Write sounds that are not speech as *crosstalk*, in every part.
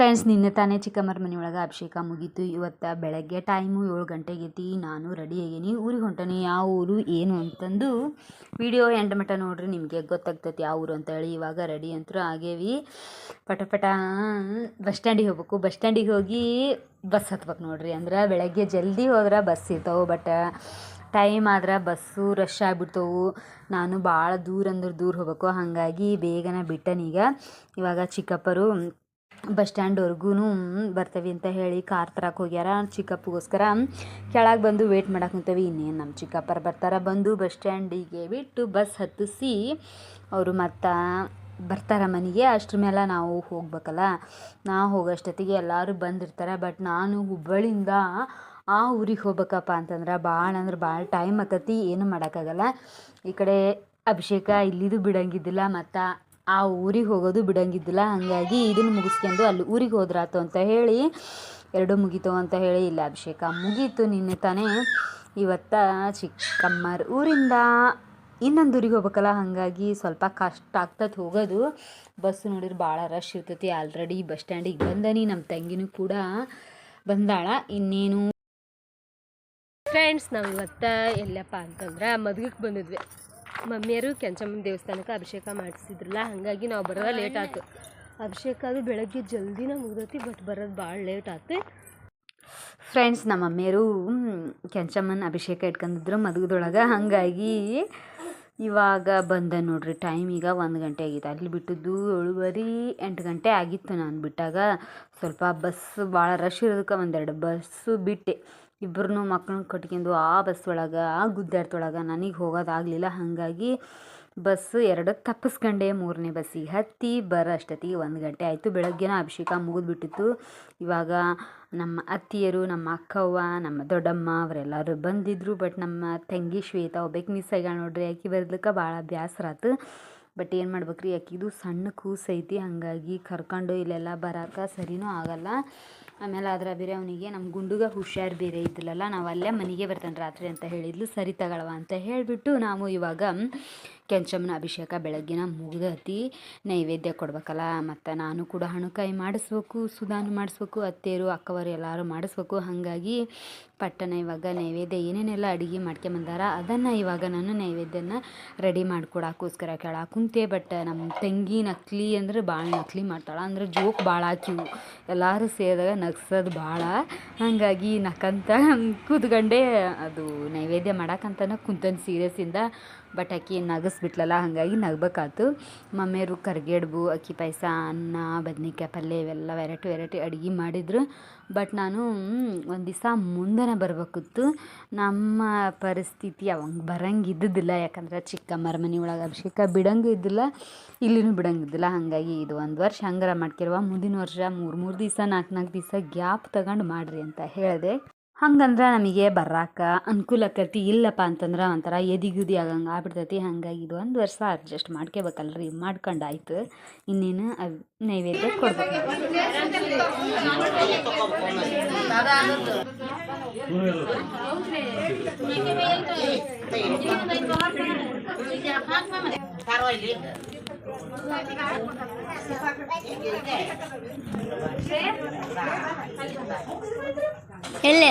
Friends, ನಿನ್ನೆ ತಾನೇ ಚಿಕ್ಕಮ್ಮರ ಮನೆಯೊಳಗೆ ಅಭಿಷೇಕ ಮುಗೀತು. ಇವತ್ತು ಬೆಳಗ್ಗೆ ಟೈಮು ಏಳು ಗಂಟೆಗೈತಿ ನಾನು ರೆಡಿ ಆಗೀನಿ. ಊರಿಗೆ ಹೊಂಟನಿ. ಯಾವ ಊರು, ಏನು ಅಂತಂದು ವಿಡಿಯೋ ಎಂಟು ಮಟ್ಟ ನೋಡ್ರಿ, ನಿಮಗೆ ಗೊತ್ತಾಗ್ತೈತಿ ಯಾವ ಊರು ಅಂತೇಳಿ. ಇವಾಗ ರೆಡಿ ಅಂತೂ ಆಗೇವಿ. ಪಟ ಪಟ ಬಸ್ ಸ್ಟ್ಯಾಂಡಿಗೆ ಹೋಗ್ಬೇಕು. ಬಸ್ ಸ್ಟ್ಯಾಂಡಿಗೆ ಹೋಗಿ ಬಸ್ ಹತ್ಬೇಕು ನೋಡ್ರಿ. ಅಂದ್ರೆ ಬೆಳಗ್ಗೆ ಜಲ್ದಿ ಹೋದ್ರೆ ಬಸ್ ಇರ್ತಾವೆ ಬಟ್ ಟೈಮ್ ಆದ್ರೆ ಬಸ್ಸು ರಶ್ ಆಗಿಬಿಡ್ತವು. ನಾನು ಭಾಳ ದೂರ ಅಂದ್ರೆ ದೂರ ಹೋಗ್ಬೇಕು. ಹಾಗಾಗಿ ಬೇಗನೆ ಬಿಟ್ಟನೀಗ ಇವಾಗ ಚಿಕ್ಕಪ್ಪರು ಬಸ್ ಸ್ಟ್ಯಾಂಡ್ವರ್ಗೂ ಬರ್ತೇವೆ ಅಂತ ಹೇಳಿ ಕಾರ್ ತರಕ್ಕೆ ಹೋಗ್ಯಾರ. ಚಿಕ್ಕಪ್ಪಗೋಸ್ಕರ ಕೆಳಗೆ ಬಂದು ವೇಟ್ ಮಾಡಕ್ಕೆ ಕುಂತೇವಿ. ಇನ್ನೇನು ನಮ್ಮ ಚಿಕ್ಕಪ್ಪರು ಬರ್ತಾರೆ? ಬಂದು ಬಸ್ ಸ್ಟ್ಯಾಂಡಿಗೆ ಬಿಟ್ಟು ಬಸ್ ಹತ್ತಿಸಿ ಅವರು ಮತ್ತು ಬರ್ತಾರೆ ಮನೆಗೆ. ಅಷ್ಟ್ರ ಮೇಲೆ ನಾವು ಹೋಗ್ಬೇಕಲ್ಲ. ನಾ ಹೋಗೋಷ್ಟೊತ್ತಿಗೆ ಎಲ್ಲರೂ ಬಂದಿರ್ತಾರೆ. ಬಟ್ ನಾನು ಹುಬ್ಬಳ್ಳಿಯಿಂದ ಆ ಊರಿಗೆ ಹೋಗ್ಬೇಕಪ್ಪ ಅಂತಂದ್ರೆ ಭಾಳ ಅಂದ್ರೆ ಭಾಳ ಟೈಮ್ ಆಕತಿ. ಏನು ಮಾಡೋಕ್ಕಾಗಲ್ಲ. ಈ ಕಡೆ ಅಭಿಷೇಕ ಇಲ್ಲಿದು ಬಿಡಂಗಿದ್ದಿಲ್ಲ. ಮತ್ತು ಆ ಊರಿಗೆ ಹೋಗೋದು ಬಿಡಂಗಿದ್ದಿಲ್ಲ. ಹಾಗಾಗಿ ಇದನ್ನು ಮುಗಿಸ್ಕೊಂಡು ಅಲ್ಲಿ ಊರಿಗೆ ಹೋದ್ರಾತು ಅಂತ ಹೇಳಿ, ಎರಡು ಮುಗೀತು ಅಂತ ಹೇಳಿ ಇಲ್ಲ ಅಭಿಷೇಕ ಮುಗೀತು ನಿನ್ನೆ ತಾನೇ. ಇವತ್ತ ಚಿಕ್ಕಮ್ಮರ ಊರಿಂದ ಇನ್ನೊಂದು ಊರಿಗೆ ಹೋಗ್ಬೇಕಲ್ಲ, ಹಾಗಾಗಿ ಸ್ವಲ್ಪ ಕಷ್ಟ ಆಗ್ತದೆ ಹೋಗೋದು. ಬಸ್ ನೋಡಿದ್ರೆ ಭಾಳ ರಶ್ ಇರ್ತೈತಿ. ಆಲ್ರೆಡಿ ಬಸ್ ಸ್ಟ್ಯಾಂಡಿಗೆ ಬಂದನಿ, ನಮ್ಮ ತಂಗಿನೂ ಕೂಡ ಬಂದಾಳ. ಇನ್ನೇನು? ಫ್ರೆಂಡ್ಸ್ ನಾವು ಇವತ್ತು ಎಲ್ಲಪ್ಪ ಅಂತಂದ್ರೆ ಮದುವೆಗೆ ಬಂದಿದ್ವಿ. ಮಮ್ಮಿಯರು ಕೆಂಚಮ್ಮನ ದೇವಸ್ಥಾನಕ್ಕೆ ಅಭಿಷೇಕ ಮಾಡಿಸಿದ್ರಲ್ಲ ಹಾಗಾಗಿ ನಾವು ಬರೋದ ಲೇಟ್ ಆಯ್ತು. ಅಭಿಷೇಕ ಅದು ಬೆಳಗ್ಗೆ ಜಲ್ದಿನ ಮುಗ್ದೈತಿ ಬಟ್ ಬರೋದು ಭಾಳ ಲೇಟ್ ಆಯ್ತು. ಫ್ರೆಂಡ್ಸ್ ನಮ್ಮ ಮಮ್ಮಿಯರು ಕೆಂಚಮ್ಮನ ಅಭಿಷೇಕ ಇಟ್ಕೊಂಡಿದ್ರು ಮದುಗದೊಳಗೆ ಹಾಗಾಗಿ ಇವಾಗ ಬಂದೆ ನೋಡ್ರಿ ಟೈಮ್ ಈಗ ಒಂದು ಗಂಟೆ ಆಗಿತ್ತು ಅಲ್ಲಿ ಬಿಟ್ಟಿದ್ದು ಏಳುವರೆ ಎಂಟು ಗಂಟೆ ಆಗಿತ್ತು ನಾನು ಬಿಟ್ಟಾಗ. ಸ್ವಲ್ಪ ಬಸ್ ಭಾಳ ರಶ್ ಇರೋದಕ್ಕೆ ಒಂದೆರಡು ಬಸ್ಸು ಬಿಟ್ಟೆ. ಇಬ್ಬರನ್ನೂ ಮಕ್ಕಳನ್ನ ಕಟ್ಕೊಂಡು ಆ ಬಸ್ ಒಳಗೆ, ಆ ಗುದ್ದಾಡ್ತೊಳಗೆ ನನಗೆ ಹೋಗೋದಾಗಲಿಲ್ಲ. ಹಾಗಾಗಿ ಬಸ್ಸು ಎರಡು ತಪ್ಪಿಸ್ಕೊಂಡೆ ಮೂರನೇ ಬಸ್ಸಿಗೆ ಹತ್ತಿ ಬರೋ ಅಷ್ಟೊತ್ತಿಗೆ ಒಂದು ಗಂಟೆ ಆಯಿತು. ಬೆಳಗ್ಗೆನ ಅಭಿಷೇಕ ಮುಗಿದ್ಬಿಟ್ಟಿತ್ತು. ಇವಾಗ ನಮ್ಮ ಅತ್ತಿಯರು, ನಮ್ಮ ಅಕ್ಕವ್ವ, ನಮ್ಮ ದೊಡ್ಡಮ್ಮ ಅವರೆಲ್ಲರೂ ಬಂದಿದ್ದರು ಬಟ್ ನಮ್ಮ ತಂಗಿ ಶ್ವೇತಾ ಒಬ್ಬಕ್ಕೆ ಮಿಸ್ ಆಗ್ಯಾಳ ನೋಡ್ರಿ. ಆಕೆ ಬರ್ಲಿಕ್ಕೆ ಭಾಳ ಬೇಸರ ಬಟ್ ಏನು ಮಾಡ್ಬೇಕ್ರಿ? ರೀ ಸಣ್ಣ ಕೂಸೈತಿ. ಐತಿ ಹಾಗಾಗಿ ಕರ್ಕೊಂಡು ಇಲ್ಲೆಲ್ಲ ಬರೋಕೆ ಸರಿನೂ ಆಗಲ್ಲ. ಆಮೇಲೆ ಆದ್ರೆ ಬೇರೆ ಅವನಿಗೆ ನಮ್ಮ ಗುಂಡುಗ ಹುಷಾರು ಬೇರೆ ಇದ್ದಿಲ್ಲಲ್ಲ ನಾವು ಅಲ್ಲೇ ಮನೆಗೆ ಬರ್ತಾನೆ ರಾತ್ರಿ ಅಂತ ಹೇಳಿದ್ಲು, ಸರಿ ತಗೊಳವ ಅಂತ ಹೇಳಿಬಿಟ್ಟು ನಾವು ಇವಾಗ ಕೆಂಚಮ್ಮನ ಅಭಿಷೇಕ ಬೆಳಗ್ಗಿನ ಮುಗ್ದತಿ ನೈವೇದ್ಯ ಕೊಡ್ಬೇಕಲ್ಲ, ಮತ್ತು ನಾನು ಕೂಡ ಹಣಕಾಯಿ ಮಾಡಿಸ್ಬೇಕು, ಸುಧಾನು ಮಾಡಿಸ್ಬೇಕು, ಅತ್ತೆಯರು, ಅಕ್ಕವರು ಎಲ್ಲರೂ ಮಾಡಿಸ್ಬೇಕು. ಹಾಗಾಗಿ ಪಟ್ಟಣ ಇವಾಗ ನೈವೇದ್ಯ ಏನೇನೆಲ್ಲ ಅಡುಗೆ ಮಾಡ್ಕೊಂಬಂದಾರ ಅದನ್ನು ಇವಾಗ ನಾನು ನೈವೇದ್ಯನ ರೆಡಿ ಮಾಡ್ಕೊಡೋಕ್ಕೋಸ್ಕರ ಕೇಳ ಕುಂತೆ ಬಟ್ ನಮ್ಮ ತಂಗಿ ನಕ್ಲಿ ಅಂದ್ರೆ ಭಾಳ ನಕ್ಲಿ ಮಾಡ್ತಾಳೆ, ಅಂದ್ರೆ ಜೋಕ್ ಭಾಳ ಹಾಕಿವು ಎಲ್ಲರೂ ಸೇರಿದಾಗ ನಗ್ಸೋದು ಭಾಳ. ಹಾಗಾಗಿ ನಕ್ಕಂತ ಕೂತ್ಕೊಂಡೆ ಅದು ನೈವೇದ್ಯ ಮಾಡಕ್ಕಂತನ ಕುಂತನ ಸೀರಿಯಸ್ಸಿಂದ ಬಟ್ ಆಕಿ ನಗಸ್ಬಿಟ್ಲಲ್ಲ ಹಾಗಾಗಿ ನಗ್ಬೇಕಾಯ್ತು ಮಮ್ಮಿಯವರು ಕರ್ಗೆಡ್ಬು ಅಕ್ಕಿ ಪಾಯಸ, ಅನ್ನ, ಬದ್ನಿಕಾಯಿ ಪಲ್ಯ ಇವೆಲ್ಲ ವೆರೈಟಿ ವೆರೈಟಿ ಅಡುಗೆ ಮಾಡಿದ್ರು. ಬಟ್ ನಾನು ಒಂದು ದಿವಸ ಮುಂದೆನೇ ಬರಬೇಕಿತ್ತು. ನಮ್ಮ ಪರಿಸ್ಥಿತಿ ಅವಂಗೆ ಬರಂಗೆ ಇದ್ದಿದ್ದಿಲ್ಲ. ಯಾಕಂದ್ರೆ ಚಿಕ್ಕಮ್ಮರ ಮನೆ ಒಳಗೆ ಅಭಿಷೇಕ ಬಿಡಂಗೆ ಇದ್ದಿಲ್ಲ, ಇಲ್ಲಿನೂ ಬಿಡಂಗಿದ್ದಿಲ್ಲ ಹಾಗಾಗಿ ಇದು ಒಂದು ವರ್ಷ ಹಂಗಾರ ಮಾಡ್ಕಿರುವ ಮುಂದಿನ ವರ್ಷ ಮೂರು ಮೂರು ದಿವಸ ನಾಲ್ಕು ನಾಲ್ಕು ದಿವಸ ಗ್ಯಾಪ್ ತಗೊಂಡು ಮಾಡಿರಿ ಅಂತ ಹೇಳಿದೆ. ಹಂಗಂದ್ರೆ ನಮಗೆ ಬರಾಕ ಅನುಕೂಲ ಇಲ್ಲಪ್ಪ ಅಂತಂದ್ರೆ ಒಂಥರ ಎದಿಗುದಿ ಆಗಂಗೆ ಆಗ್ಬಿಡ್ತೈತಿ. ಹಂಗಾಗಿ ಇದು ಒಂದು ವರ್ಷ ಅಡ್ಜಸ್ಟ್ ಮಾಡ್ಕೋಬೇಕಲ್ರಿ. ಮಾಡ್ಕೊಂಡು ಆಯ್ತು ಇನ್ನೇನು ನೈವೇದ್ಯ ಕೊಡ್ಬೇಕು. ಎಲ್ಲೇ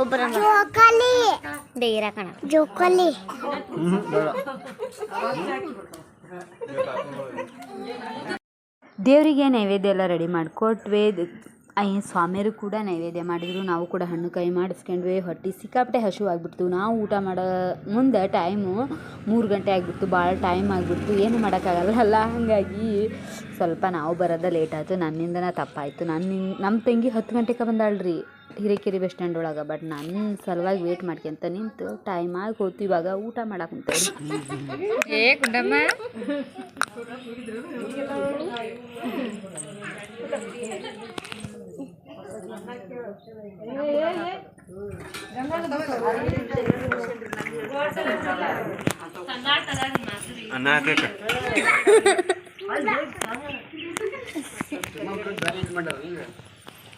ಒಬ್ಬರ ಜೋಕಾಲಿ. ಡೇರ ಕಣ. ಜೋಕಾಲಿ. ದೇವರಿಗೆ ನೈವೇದ್ಯ ಎಲ್ಲ ರೆಡಿ ಮಾಡಿಕೊಟ್ವೆ. ಅಯ್ಯ ಸ್ವಾಮಿಯರು ಕೂಡ ನೈವೇದ್ಯ ಮಾಡಿದರು. ನಾವು ಕೂಡ ಹಣ್ಣು ಕೈ ಮಾಡಿಸ್ಕೊಂಡ್ವಿ. ಹೊಟ್ಟೆ ಸಿಕ್ಕಾಪಟ್ಟೆ ಹಸು ಆಗಿಬಿಡ್ತು ನಾವು ಊಟ ಮಾಡೋ ಮುಂದೆ ಟೈಮು ಮೂರು ಗಂಟೆ ಆಗಿಬಿಡ್ತು. ಭಾಳ ಟೈಮ್ ಆಗಿಬಿಡ್ತು. ಏನು ಮಾಡೋಕ್ಕಾಗಲ್ಲ ಅಲ್ಲ. ಹಾಗಾಗಿ ಸ್ವಲ್ಪ ನಾವು ಬರೋದ ಲೇಟ್ ಆಯಿತು. ನನ್ನಿಂದನೇ ತಪ್ಪಾಯಿತು. ನನ್ನ ನಮ್ಮ ತಂಗಿ ಹತ್ತು ಗಂಟೆಗೆ ಬಂದಾಳ್ರಿ. ಹಿರೇಕೆರೆ ಬಸ್ ಸ್ಟ್ಯಾಂಡ್ ಒಳಗೆ ಬಟ್ ನನ್ನ ಸಲುವಾಗಿ ವೇಟ್ ಮಾಡ್ಕೊಂತ ನಿಂತು ಟೈಮ್ ಆಗಿ ಹೋಯ್ತು ಇವಾಗ ಊಟ ಮಾಡಕ್ಕೆ ಕುಂತೇವೆ ಏ ಅನ್ನ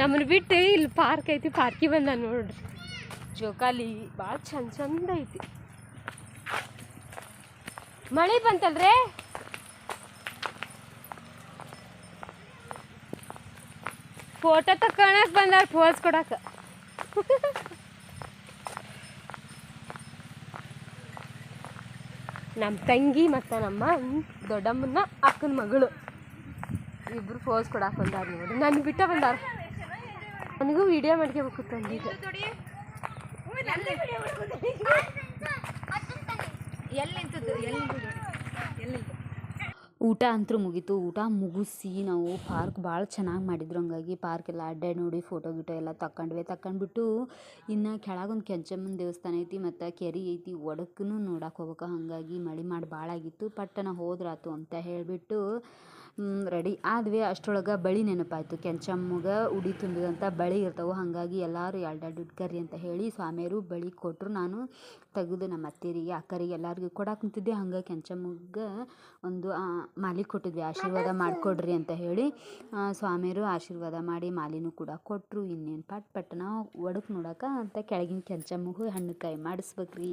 ನಮ್ಮನ್ನ ಬಿಟ್ಟು ಇಲ್ಲಿ ಪಾರ್ಕ್ ಐತಿ ಪಾರ್ಕಿಗೆ ಬಂದ ನೋಡ್ರಿ. ಜೋಕಾಲಿ ಭಾಳ ಚಂದ ಚಂದ ಐತಿ. ಮಳೆ ಬಂತಲ್ರೇ? ಫೋಟೋ ತಕೊಳಕ್ ಬಂದಾರ ಪೋಸ್ ಕೊಡಕ. ನಮ್ಮ ತಂಗಿ ಮತ್ತು ನಮ್ಮ ದೊಡ್ಡಮ್ಮನ ಅಕ್ಕನ ಮಗಳು. ಇಬ್ರು ಫೋಸ್ ಕೊಡಕ್ಕೆ ಬಂದಾರ ನೋಡಿ ನನ್ನ ಬಿಟ್ಟ ಬಂದಾರ. ನನಗೂ ವಿಡಿಯೋ ಮಾಡ್ಕೋಬೇಕು ತಂದಿದ್ದು ಊಟ ಅಂತೂ ಮುಗೀತು. ಊಟ ಮುಗಿಸಿ ನಾವು ಪಾರ್ಕ್ ಭಾಳ ಚೆನ್ನಾಗಿ ಮಾಡಿದ್ರು. ಹಂಗಾಗಿ ಪಾರ್ಕ್ ಎಲ್ಲ ಅಡ್ಡಾಡಿ ನೋಡಿ ಫೋಟೋ ಗಿಟೋ ಎಲ್ಲ ತಕೊಂಡ್ವಿ ತಕೊಂಡ್ಬಿಟ್ಟು ಇನ್ನು ಕೆಳಗೊಂದು ಕೆಂಚಮ್ಮನ ದೇವಸ್ಥಾನ ಐತಿ ಮತ್ತು ಕೆರೆ ಐತಿ. ಒಡಕ್ಕೂ ನೋಡಕ್ಕೆ ಹೋಗ್ಬೇಕು. ಹಾಗಾಗಿ ಮಳೆ ಮಾಡಿ ಭಾಳ ಆಗಿತ್ತು. ಪಟ್ಟನ ಹೋದ್ರಾತು ಅಂತ ಹೇಳಿಬಿಟ್ಟು ರೆಡಿ. ಆದ್ವಿ ಅಷ್ಟರೊಳಗೆ ಬಳಿ ನೆನಪಾಯಿತು. ಕೆಂಚಮ್ಮಗೆ ಉಡಿ ತುಂಬಿದಂಥ ಬಳಿ ಇರ್ತವೆ. ಹಾಗಾಗಿ ಎಲ್ಲರೂ ಎರಡೆರಡು ಇಟ್ಕರಿ ಅಂತ ಹೇಳಿ ಸ್ವಾಮಿಯರು ಬಳಿ ಕೊಟ್ಟರು ನಾನು ತೆಗೆದು ನಮ್ಮ ಅತ್ತೆರಿಗೆ ಅಕ್ಕರಿಗೆ ಎಲ್ಲರಿಗೂ ಕೊಡಕ್ಕೆ ಕುಂತಿದ್ದೆ. ಹಂಗೆ ಕೆಂಚಮ್ಮಗೆ ಒಂದು ಮಾಲಿ ಕೊಟ್ಟಿದ್ವಿ. ಆಶೀರ್ವಾದ ಮಾಡಿಕೊಡ್ರಿ ಅಂತ ಹೇಳಿ ಸ್ವಾಮಿಯರು ಆಶೀರ್ವಾದ ಮಾಡಿ ಮಾಲಿನೂ ಕೂಡ ಕೊಟ್ಟರು ಇನ್ನೇನು ಪಟ್ ನಾವು ಒಡಕ್ಕೆ ನೋಡಕ್ಕೆ ಅಂತ ಕೆಳಗಿನ ಕೆಂಚಮ್ಮಗೆ ಹಣ್ಣು ಕಾಯಿ ಮಾಡಿಸ್ಬೇಕ್ರಿ.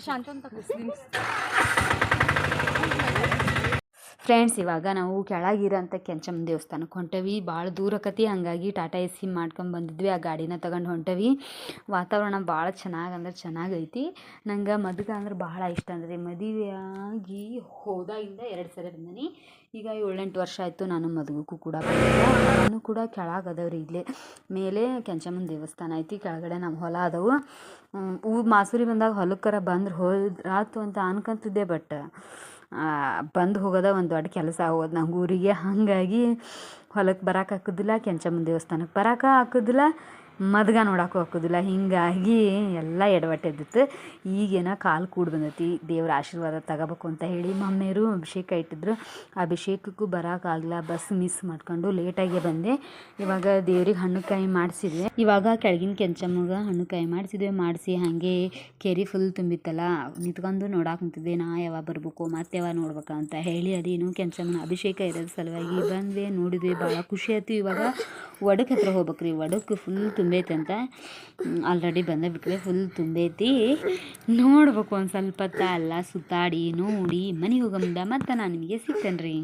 शांत *laughs* ಫ್ರೆಂಡ್ಸ್, ಇವಾಗ ನಾವು ಕೆಳಗಿರೋಂಥ ಕೆಂಚಮ್ಮ ದೇವಸ್ಥಾನಕ್ಕೆ ಹೊಂಟವಿ. ಭಾಳ ದೂರ ಕತಿ ಹಂಗಾಗಿ ಟಾಟಾ ಎ ಸಿ ಮಾಡ್ಕೊಂಡು ಬಂದಿದ್ವಿ, ಆ ಗಾಡಿನ ತಗೊಂಡು ಹೊಂಟವಿ. ವಾತಾವರಣ ಭಾಳ ಚೆನ್ನಾಗಿ ಅಂದ್ರೆ ಚೆನ್ನಾಗೈತಿ ನಂಗೆ ಮದುವೆ ಅಂದ್ರೆ ಭಾಳ ಇಷ್ಟ ಅಂದ್ರೆ ಮದುವೆಯಾಗಿ ಹೋದಾಗಿಂದ ಎರಡು ಸರಿ ಬಂದೀನಿ ಈಗ ಏಳೆಂಟು ವರ್ಷ ಆಯಿತು ನಾನು ಮದುವೆಗೂ ಕೂಡ ನಾನು ಕೂಡ ಕೆಳಗದವ್ರಿ ಇಲ್ಲೇ. ಮೇಲೆ ಕೆಂಚಮ್ಮನ ದೇವಸ್ಥಾನ ಐತಿ, ಕೆಳಗಡೆ ನಮ್ಮ ಹೊಲ ಅದಾವು. ಹೂ ಮಾಸೂರಿ ಬಂದಾಗ ಹೊಲಕ್ಕರ ಬಂದ್ರೆ ಹೋದ್ರಾತು ಅಂತ ಅನ್ಕೊಂತಿದ್ದೆ ಬಟ್ ಬಂದು ಹೋಗೋದ ಒಂದು ದೊಡ್ಡ ಕೆಲಸ. ಆಗೋದು ನಂಗೆ ಊರಿಗೆ ಹಾಗಾಗಿ ಹೊಲಕ್ಕೆ ಬರಕ್ಕೆ ಹಾಕೋದಿಲ್ಲ, ಕೆಂಚಮ್ಮನ ದೇವಸ್ಥಾನಕ್ಕೆ ಬರಕ್ಕೆ ಹಾಕೋದಿಲ್ಲ, ಮದ್ಗ ನೋಡಕ್ಕೂ ಹಾಕೋದಿಲ್ಲ. ಹೀಗಾಗಿ ಎಲ್ಲ ಎಡವಟ್ಟಿದ್ದಿತ್ತು ಈಗೇನ ಕಾಲು ಕೂಡ ಬಂದೈತಿ. ದೇವ್ರ ಆಶೀರ್ವಾದ ತಗೋಬೇಕು ಅಂತ ಹೇಳಿ ಮಮ್ಮಿಯರು ಅಭಿಷೇಕ ಇಟ್ಟಿದ್ರು. ಅಭಿಷೇಕಕ್ಕೂ ಬರೋಕ್ಕಾಗಲ್ಲ ಬಸ್ ಮಿಸ್ ಮಾಡ್ಕೊಂಡು ಲೇಟಾಗಿ ಬಂದೆ. ಇವಾಗ ದೇವ್ರಿಗೆ ಹಣ್ಣು ಕಾಯಿ ಮಾಡಿಸಿದ್ವಿ. ಇವಾಗ ಕೆಳಗಿನ ಕೆಂಚಮ್ಮಗೆ ಹಣ್ಣು ಕಾಯಿ ಮಾಡಿಸಿದ್ವಿ. ಮಾಡಿಸಿ ಹಾಗೆ ಕೆರೆ ಫುಲ್ ತುಂಬಿತ್ತಲ್ಲ. ನಿಂತ್ಕೊಂಡು ನೋಡಕ್ಕೆ ನಿಂತಿದ್ದೆ. ನಾ ಯಾವಾಗ ಬರಬೇಕು, ಮತ್ತೆ ಯಾವಾಗ ನೋಡ್ಬೇಕಂತ ಹೇಳಿ ಅದೇನು ಕೆಂಚಮ್ಮನ ಅಭಿಷೇಕ ಇರೋದ್ರ ಸಲುವಾಗಿ ಬಂದ್ವಿ ನೋಡಿದ್ವಿ. ಭಾಳ ಖುಷಿ ಆಯ್ತು. ಇವಾಗ ಒಡಕ್ಕೆ ಹತ್ರ ಹೋಗ್ಬೇಕ್ರಿ. ವಡಕ್ಕೆ ಫುಲ್ ತುಂಬೈತೆ ಅಂತ ಆಲ್ರೆಡಿ ಬಂದೇ ಬಿಟ್ವಿ ಫುಲ್ ತುಂಬೈತಿ. ನೋಡ್ಬೇಕು ಒಂದು ಸ್ವಲ್ಪ ಹೊತ್ತ ಎಲ್ಲ ಸುತ್ತಾಡಿ, ನೋಡಿ, ಮನೆಗೆ ಹೋಗಮ್ದ ಮತ್ತೆ ನಾನು ನಿಮಗೆ ಸಿಗ್ತೇನೆ ರೀ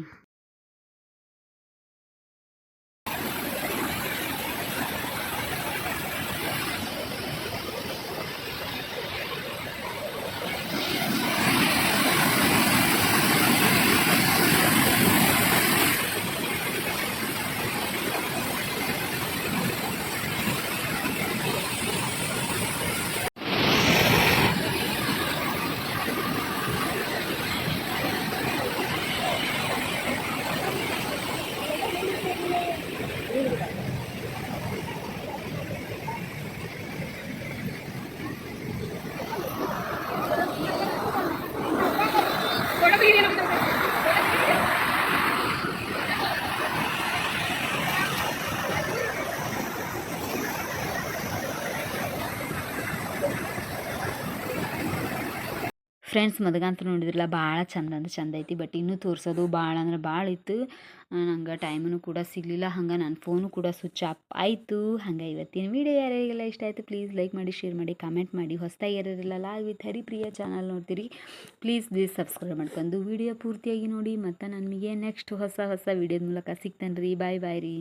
ಫ್ರೆಂಡ್ಸ್ ಮದಗಂತ ನೋಡಿದ್ರಲ್ಲ, ಭಾಳ ಚಂದ ಅಂದ್ರೆ ಚಂದ ಐತಿ. ಬಟ್ ಇನ್ನೂ ತೋರಿಸೋದು ಭಾಳ ಅಂದ್ರೆ ಭಾಳ ಇತ್ತು. ನಂಗೆ ಟೈಮೂ ಕೂಡ ಸಿಗಲಿಲ್ಲ. ಹಂಗೆ ನನ್ನ ಫೋನು ಕೂಡ ಸ್ವಿಚ್ ಆಫ್ ಆಯಿತು. ಹಂಗೆ ಇವತ್ತಿನ ವಿಡಿಯೋ ಯಾರಿಗೆಲ್ಲ ಇಷ್ಟ ಆಯಿತು ಪ್ಲೀಸ್ ಲೈಕ್ ಮಾಡಿ ಶೇರ್ ಮಾಡಿ ಕಮೆಂಟ್ ಮಾಡಿ. ಹೊಸ್ದಾಗಿ ಯಾರಿರಲ್ಲ ಲಾಗ್ ವಿತ್ ಹರಿಪ್ರಿಯ ಚಾನಲ್ ನೋಡ್ತೀರಿ ಪ್ಲೀಸ್ ಪ್ಲೀಸ್ ಸಬ್ಸ್ಕ್ರೈಬ್ ಮಾಡ್ಕೊಂಡು ವಿಡಿಯೋ ಪೂರ್ತಿಯಾಗಿ ನೋಡಿ. ಮತ್ತು ನನಗೆ ನೆಕ್ಸ್ಟ್ ಹೊಸ ಹೊಸ ವೀಡಿಯೋದ ಮೂಲಕ ಸಿಗ್ತೇನೆ ರೀ ಬಾಯ್ ಬಾಯ್ ರೀ.